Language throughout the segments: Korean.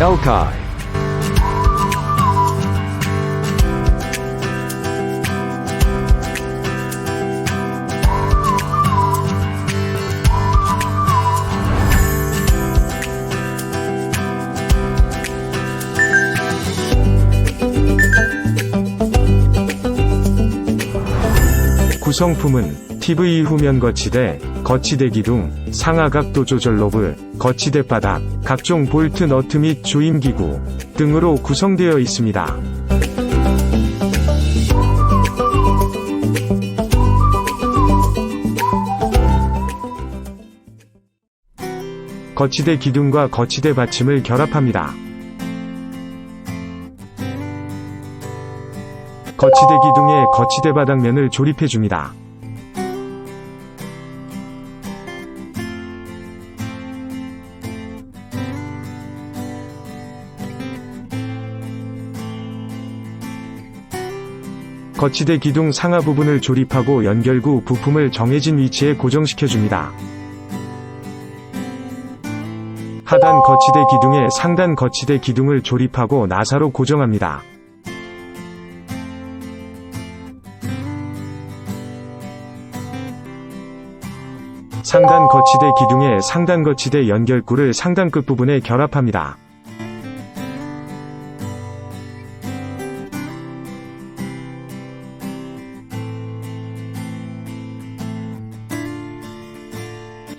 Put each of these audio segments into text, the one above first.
Elkai. 구성품은 TV 후면 거치대, 거치대 기둥, 상하각도 조절 로브, 거치대 바닥, 각종 볼트 너트 및 조임 기구 등으로 구성되어 있습니다. 거치대 기둥과 거치대 받침을 결합합니다. 거치대 기둥에 거치대 바닥면을 조립해 줍니다. 거치대 기둥 상하 부분을 조립하고 연결구 부품을 정해진 위치에 고정시켜 줍니다. 하단 거치대 기둥에 상단 거치대 기둥을 조립하고 나사로 고정합니다. 상단 거치대 기둥에 상단 거치대 연결구를 상단 끝부분에 결합합니다.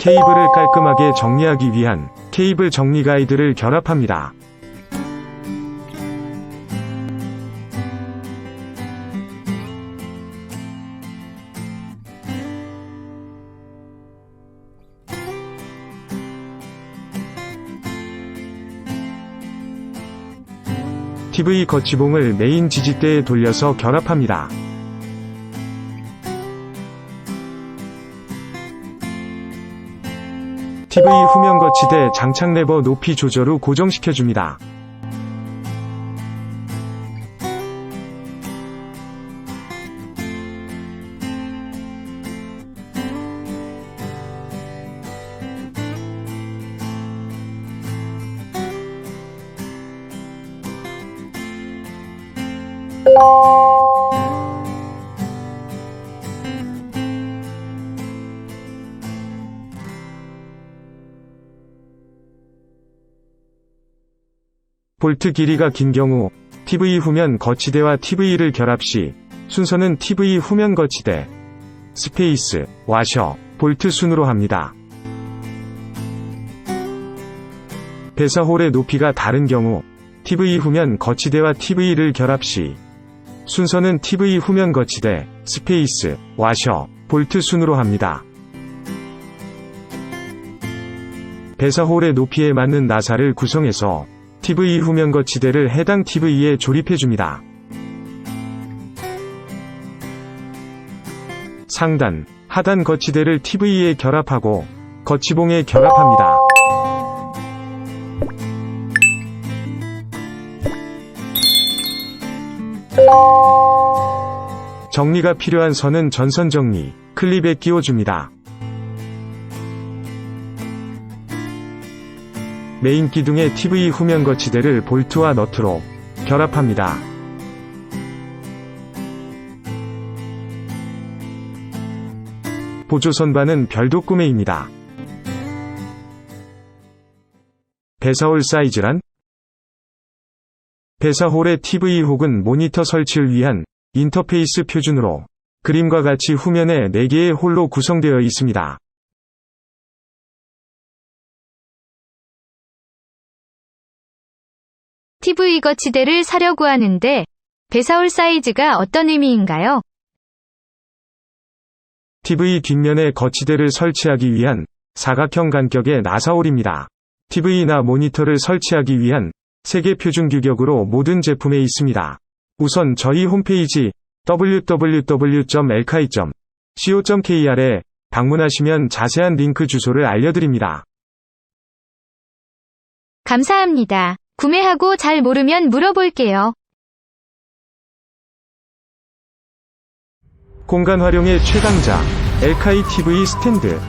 케이블을 깔끔하게 정리하기 위한 케이블 정리 가이드를 결합합니다. TV 거치봉을 메인 지지대에 돌려서 결합합니다. TV 후면 거치대 장착 레버 높이 조절 후 고정시켜 줍니다. 볼트 길이가 긴 경우 TV 후면 거치대와 TV를 결합 시 순서는 TV 후면 거치대, 스페이스, 와셔, 볼트 순으로 합니다. 배사홀의 높이가 다른 경우 TV 후면 거치대와 TV를 결합 시 순서는 TV 후면 거치대, 스페이스, 와셔, 볼트 순으로 합니다. 배사홀의 높이에 맞는 나사를 구성해서 TV 후면 거치대를 해당 TV에 조립해줍니다. 상단, 하단 거치대를 TV에 결합하고 거치봉에 결합합니다. 정리가 필요한 선은 전선 정리, 클립에 끼워줍니다. 메인 기둥의 TV 후면 거치대를 볼트와 너트로 결합합니다. 보조 선반은 별도 구매입니다. 배사홀 사이즈란 배사홀의 TV 혹은 모니터 설치를 위한 인터페이스 표준으로 그림과 같이 후면에 4개의 홀로 구성되어 있습니다. TV 거치대를 사려고 하는데 배사올 사이즈가 어떤 의미인가요? TV 뒷면에 거치대를 설치하기 위한 사각형 간격의 나사홀입니다. TV나 모니터를 설치하기 위한 세계 표준 규격으로 모든 제품에 있습니다. 우선 저희 홈페이지 www.elkai.co.kr에 방문하시면 자세한 링크 주소를 알려드립니다. 감사합니다. 구매하고 잘 모르면 물어볼게요. 공간 활용의 최강자 엘카이 TV 스탠드